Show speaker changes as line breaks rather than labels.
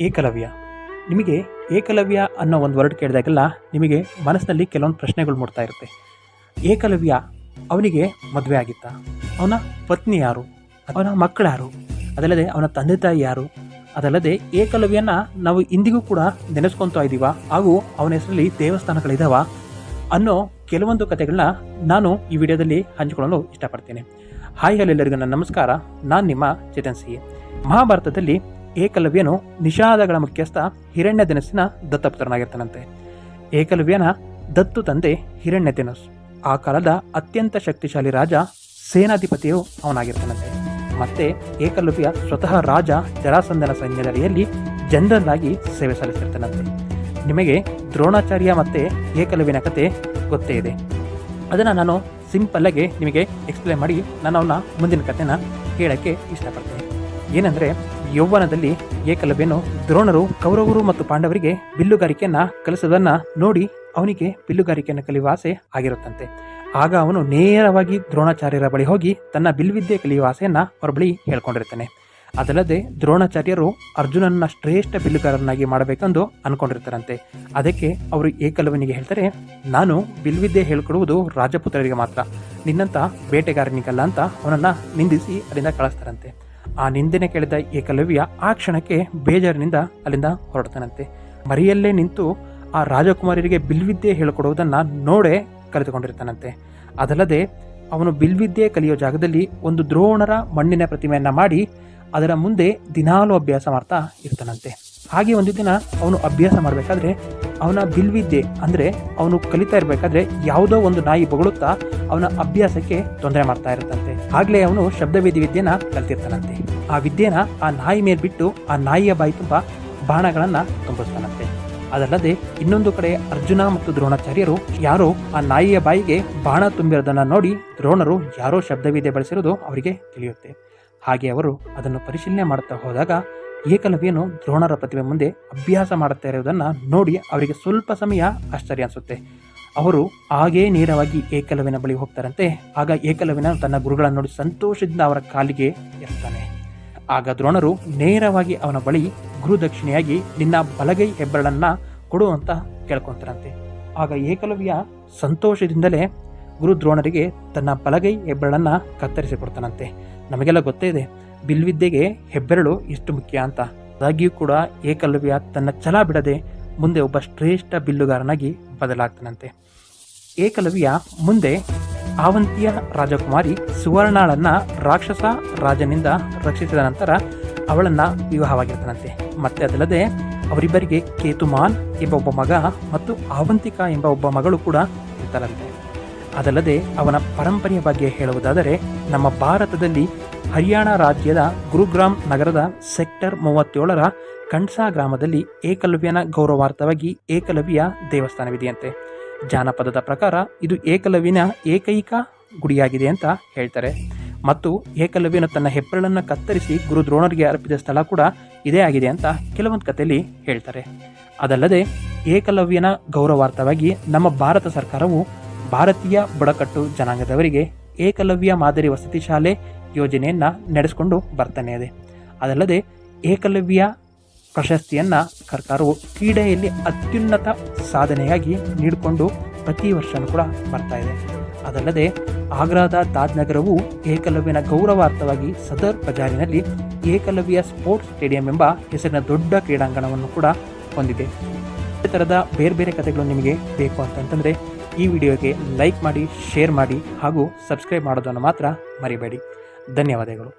ಏಕಲವ್ಯ. ನಿಮಗೆ ಏಕಲವ್ಯ ಅನ್ನೋ ಒಂದು ವರ್ಡ್ ಕೇಳಿದಾಗೆಲ್ಲ ನಿಮಗೆ ಮನಸ್ಸಿನಲ್ಲಿ ಕೆಲವೊಂದು ಪ್ರಶ್ನೆಗಳು ಮೂಡ್ತಾ ಇರುತ್ತೆ. ಏಕಲವ್ಯ ಅವನಿಗೆ ಮದುವೆ ಆಗಿತ್ತ? ಅವನ ಪತ್ನಿ ಯಾರು? ಅವನ ಮಕ್ಕಳು ಯಾರು? ಅದಲ್ಲದೆ ಅವನ ತಂದೆ ತಾಯಿ ಯಾರು? ಅದಲ್ಲದೆ ಏಕಲವ್ಯನ ನಾವು ಇಂದಿಗೂ ಕೂಡ ನೆನೆಸ್ಕೊತಾ ಇದ್ದೀವ? ಹಾಗೂ ಅವನ ಹೆಸರಲ್ಲಿ ದೇವಸ್ಥಾನಗಳಿದಾವ? ಅನ್ನೋ ಕೆಲವೊಂದು ಕಥೆಗಳನ್ನ ನಾನು ಈ ವಿಡಿಯೋದಲ್ಲಿ ಹಂಚಿಕೊಳ್ಳಲು ಇಷ್ಟಪಡ್ತೇನೆ. ಹಾಯ್ ಹಲ್ಲೆಲ್ಲರಿಗೂ ನನ್ನ ನಮಸ್ಕಾರ. ನಾನು ನಿಮ್ಮ ಚೇತನ್ ಸಿ ಮಹಾಭಾರತದಲ್ಲಿ ಏಕಲವ್ಯನು ನಿಷಾದಗಳ ಮುಖ್ಯಸ್ಥ ಹಿರಣ್ಯ ದಿನಸ್ಸಿನ ದತ್ತಪುತ್ರನಾಗಿರ್ತಾನಂತೆ. ಏಕಲವ್ಯನ ದತ್ತು ತಂದೆ ಹಿರಣ್ಯ ದಿನಸ್ ಆ ಕಾಲದ ಅತ್ಯಂತ ಶಕ್ತಿಶಾಲಿ ರಾಜ ಸೇನಾಧಿಪತಿಯು ಅವನಾಗಿರ್ತಾನಂತೆ. ಮತ್ತೆ ಏಕಲವ್ಯ ಸ್ವತಃ ರಾಜ ಜರಾಸಂಧನ ಸೈನ್ಯದಡಿಯಲ್ಲಿ ಜನರಲ್ ಆಗಿ ಸೇವೆ ಸಲ್ಲಿಸಿರ್ತಾನಂತೆ. ನಿಮಗೆ ದ್ರೋಣಾಚಾರ್ಯ ಮತ್ತೆ ಏಕಲವ್ಯನ ಕತೆ ಗೊತ್ತೇ ಇದೆ. ಅದನ್ನು ನಾನು ಸಿಂಪಲ್ಲಾಗಿ ನಿಮಗೆ ಎಕ್ಸ್ಪ್ಲೇನ್ ಮಾಡಿ ನಾನು ಅವನ ಮುಂದಿನ ಕಥೆನ ಹೇಳೋಕ್ಕೆ ಇಷ್ಟಪಡ್ತೇನೆ. ಏನಂದರೆ ಯೌವನದಲ್ಲಿ ಏಕಲವ್ಯನು ದ್ರೋಣರು, ಕೌರವರು ಮತ್ತು ಪಾಂಡವರಿಗೆ ಬಿಲ್ಲುಗಾರಿಕೆಯನ್ನ ಕಲಿಸೋದನ್ನ ನೋಡಿ ಅವನಿಗೆ ಬಿಲ್ಲುಗಾರಿಕೆಯನ್ನು ಕಲಿಯುವ ಆಸೆ ಆಗಿರುತ್ತಂತೆ. ಆಗ ಅವನು ನೇರವಾಗಿ ದ್ರೋಣಾಚಾರ್ಯರ ಬಳಿ ಹೋಗಿ ತನ್ನ ಬಿಲ್ವಿದ್ಯೆ ಕಲಿಯುವ ಆಸೆಯನ್ನ ಅವರ ಬಳಿ ಹೇಳ್ಕೊಂಡಿರ್ತಾನೆ. ಅದಲ್ಲದೆ ದ್ರೋಣಾಚಾರ್ಯರು ಅರ್ಜುನನ ಶ್ರೇಷ್ಠ ಬಿಲ್ಲುಗಾರನಾಗಿ ಮಾಡಬೇಕೆಂದು ಅನ್ಕೊಂಡಿರ್ತಾರಂತೆ. ಅದಕ್ಕೆ ಅವರು ಏಕಲವನಿಗೆ ಹೇಳ್ತಾರೆ, ನಾನು ಬಿಲ್ವಿದ್ಯೆ ಹೇಳ್ಕೊಡುವುದು ರಾಜಪುತ್ರರಿಗೆ ಮಾತ್ರ. ನಿನ್ನಂತ ಬೇಟೆಗಾರನಿಗಲ್ಲ ಅಂತ ಅವನನ್ನ ನಿಂದಿಸಿ ಅಲ್ಲಿಂದ ಕಳಿಸ್ತಾರಂತೆ. ಆ ನಿಂದನೆ ಕೇಳಿದ ಏಕಲವ್ಯ ಆ ಕ್ಷಣಕ್ಕೆ ಬೇಜಾರಿನಿಂದ ಅಲ್ಲಿಂದ ಹೊರಡ್ತಾನಂತೆ. ಮರಿಯಲ್ಲೇ ನಿಂತು ಆ ರಾಜಕುಮಾರರಿಗೆ ಬಿಲ್ವಿದ್ಯೆ ಹೇಳಿಕೊಡುವುದನ್ನು ನೋಡೇ ಕಲಿತುಕೊಂಡಿರ್ತಾನಂತೆ ಅದಲ್ಲದೆ ಅವನು ಬಿಲ್ವಿದ್ಯೆ ಕಲಿಯೋ ಜಾಗದಲ್ಲಿ ಒಂದು ದ್ರೋಣರ ಮಣ್ಣಿನ ಪ್ರತಿಮೆಯನ್ನು ಮಾಡಿ ಅದರ ಮುಂದೆ ದಿನಾಲು ಅಭ್ಯಾಸ ಮಾಡ್ತಾ ಇರ್ತಾನಂತೆ. ಹಾಗೆ ಒಂದು ದಿನ ಅವನು ಅಭ್ಯಾಸ ಮಾಡಬೇಕಾದ್ರೆ ಅವನ ಬಿಲ್ವಿದ್ಯೆ ಅಂದರೆ ಅವನು ಕಲಿತಾ ಇರಬೇಕಾದ್ರೆ ಯಾವುದೋ ಒಂದು ನಾಯಿ ಬೊಗಳುತ್ತಾ ಅವನ ಅಭ್ಯಾಸಕ್ಕೆ ತೊಂದರೆ ಮಾಡ್ತಾ ಇರುತ್ತಂತೆ. ಆಗ್ಲೇ ಅವನು ಶಬ್ದವೇದಿ ವಿದ್ಯೆನ ಕಲ್ತಿರ್ತಾನಂತೆ. ಆ ವಿದ್ಯೆನ ಆ ನಾಯಿ ಮೇಲೆ ಬಿಟ್ಟು ಆ ನಾಯಿಯ ಬಾಯಿ ತುಂಬ ಬಾಣಗಳನ್ನ ತುಂಬಿಸ್ತಾನಂತೆ. ಅದಲ್ಲದೆ ಇನ್ನೊಂದು ಕಡೆ ಅರ್ಜುನ ಮತ್ತು ದ್ರೋಣಾಚಾರ್ಯರು ಯಾರೋ ಆ ನಾಯಿಯ ಬಾಯಿಗೆ ಬಾಣ ತುಂಬಿರೋದನ್ನ ನೋಡಿ ದ್ರೋಣರು ಯಾರೋ ಶಬ್ದವಿದ್ಯೆ ಬಳಸಿರೋದು ಅವರಿಗೆ ತಿಳಿಯುತ್ತೆ. ಹಾಗೆ ಅವರು ಅದನ್ನು ಪರಿಶೀಲನೆ ಮಾಡುತ್ತಾ ಹೋದಾಗ ಏಕಲವ್ಯನು ದ್ರೋಣರ ಪ್ರತಿಮೆ ಮುಂದೆ ಅಭ್ಯಾಸ ಮಾಡುತ್ತಾ ಇರುವುದನ್ನು ನೋಡಿ ಅವರಿಗೆ ಸ್ವಲ್ಪ ಸಮಯ ಆಶ್ಚರ್ಯ ಅನಿಸುತ್ತೆ. ಅವರು ಹಾಗೇ ನೇರವಾಗಿ ಏಕಲವ್ಯನ ಬಳಿ ಹೋಗ್ತಾರಂತೆ. ಆಗ ಏಕಲವ್ಯನ ತನ್ನ ಗುರುಗಳನ್ನು ನೋಡಿ ಸಂತೋಷದಿಂದ ಅವರ ಕಾಲಿಗೆ ಇರ್ತಾನೆ ಆಗ ದ್ರೋಣರು ನೇರವಾಗಿ ಅವನ ಬಳಿ ಗುರು ದಕ್ಷಿಣೆಯಾಗಿ ನಿನ್ನ ಬಲಗೈ ಹೆಬ್ಬರಳನ್ನ ಕೊಡು ಅಂತ ಕೇಳ್ಕೊಂತಾರಂತೆ. ಆಗ ಏಕಲವ್ಯ ಸಂತೋಷದಿಂದಲೇ ಗುರು ದ್ರೋಣರಿಗೆ ತನ್ನ ಬಲಗೈ ಹೆಬ್ಬರಳನ್ನ ಕತ್ತರಿಸಿ ಕೊಡ್ತಾನಂತೆ. ನಮಗೆಲ್ಲ ಗೊತ್ತೇ ಇದೆ ಬಿಲ್ವಿದ್ಯೆಗೆ ಹೆಬ್ಬೆರಳು ಎಷ್ಟು ಮುಖ್ಯ ಅಂತ. ಆದಾಗ್ಯೂ ಕೂಡ ಏಕಲವ್ಯ ತನ್ನ ಛಲ ಬಿಡದೆ ಮುಂದೆ ಒಬ್ಬ ಶ್ರೇಷ್ಠ ಬಿಲ್ಲುಗಾರನಾಗಿ ಬದಲಾಗ್ತಾನಂತೆ. ಏಕಲವ್ಯ ಮುಂದೆ ಆವಂತಿಯ ರಾಜಕುಮಾರಿ ಸುವರ್ಣಾಳನ್ನ ರಾಕ್ಷಸ ರಾಜನಿಂದ ರಕ್ಷಿಸಿದ ನಂತರ ಅವಳನ್ನ ವಿವಾಹವಾಗಿರ್ತಾನಂತೆ. ಮತ್ತೆ ಅದಲ್ಲದೆ ಅವರಿಬ್ಬರಿಗೆ ಕೇತುಮಾನ್ ಎಂಬ ಒಬ್ಬ ಮಗ ಮತ್ತು ಆವಂತಿಕಾ ಎಂಬ ಒಬ್ಬ ಮಗಳು ಕೂಡ ಇರ್ತಾರಂತೆ ಅದಲ್ಲದೆ ಅವನ ಪರಂಪರೆಯ ಬಗ್ಗೆ ಹೇಳುವುದಾದರೆ ನಮ್ಮ ಭಾರತದಲ್ಲಿ ಹರಿಯಾಣ ರಾಜ್ಯದ ಗುರುಗ್ರಾಮ್ ನಗರದ ಸೆಕ್ಟರ್ ಮೂವತ್ತೇಳರ ಕಣ್ಸಾ ಗ್ರಾಮದಲ್ಲಿ ಏಕಲವ್ಯನ ಗೌರವಾರ್ಥವಾಗಿ ಏಕಲವ್ಯ ದೇವಸ್ಥಾನವಿದೆಯಂತೆ. ಜಾನಪದದ ಪ್ರಕಾರ ಇದು ಏಕಲವ್ಯನ ಏಕೈಕ ಗುಡಿಯಾಗಿದೆ ಅಂತ ಹೇಳ್ತಾರೆ. ಮತ್ತು ಏಕಲವ್ಯನು ತನ್ನ ಹೆಬ್ಬೆರಳನ್ನು ಕತ್ತರಿಸಿ ಗುರು ದ್ರೋಣರಿಗೆ ಅರ್ಪಿಸಿದ ಸ್ಥಳ ಕೂಡ ಇದೇ ಆಗಿದೆ ಅಂತ ಕೆಲವೊಂದು ಕಥೆಯಲ್ಲಿ ಹೇಳ್ತಾರೆ. ಅದಲ್ಲದೆ ಏಕಲವ್ಯನ ಗೌರವಾರ್ಥವಾಗಿ ನಮ್ಮ ಭಾರತ ಸರ್ಕಾರವು ಭಾರತೀಯ ಬುಡಕಟ್ಟು ಜನಾಂಗದವರಿಗೆ ಏಕಲವ್ಯ ಮಾದರಿ ವಸತಿ ಶಾಲೆ ಯೋಜನೆಯನ್ನು ನಡೆಸಿಕೊಂಡು ಬರ್ತಾನೆ ಇದೆ. ಅದಲ್ಲದೆ ಏಕಲವ್ಯ ಪ್ರಶಸ್ತಿಯನ್ನು ಸರ್ಕಾರವು ಕ್ರೀಡೆಯಲ್ಲಿ ಅತ್ಯುನ್ನತ ಸಾಧನೆಯಾಗಿ ನೀಡಿಕೊಂಡು ಪ್ರತಿ ವರ್ಷವೂ ಕೂಡ ಬರ್ತಾ ಇದೆ. ಅದಲ್ಲದೆ ಆಗ್ರಾದ ತಾಜ್ ನಗರವು ಏಕಲವ್ಯನ ಗೌರವಾರ್ಥವಾಗಿ ಸದರ್ ಬಜಾರಿನಲ್ಲಿ ಏಕಲವ್ಯ ಸ್ಪೋರ್ಟ್ಸ್ ಸ್ಟೇಡಿಯಂ ಎಂಬ ಹೆಸರಿನ ದೊಡ್ಡ ಕ್ರೀಡಾಂಗಣವನ್ನು ಕೂಡ ಹೊಂದಿದೆ. ಈ ಥರದ ಬೇರೆ ಬೇರೆ ಕಥೆಗಳು ನಿಮಗೆ ಬೇಕು ಅಂತಂತಂದರೆ ಈ ವಿಡಿಯೋಗೆ ಲೈಕ್ ಮಾಡಿ, ಶೇರ್ ಮಾಡಿ ಹಾಗೂ ಸಬ್ಸ್ಕ್ರೈಬ್ ಮಾಡೋದನ್ನು ಮಾತ್ರ ಮರಿಬೇಡಿ. ಧನ್ಯವಾದಗಳು.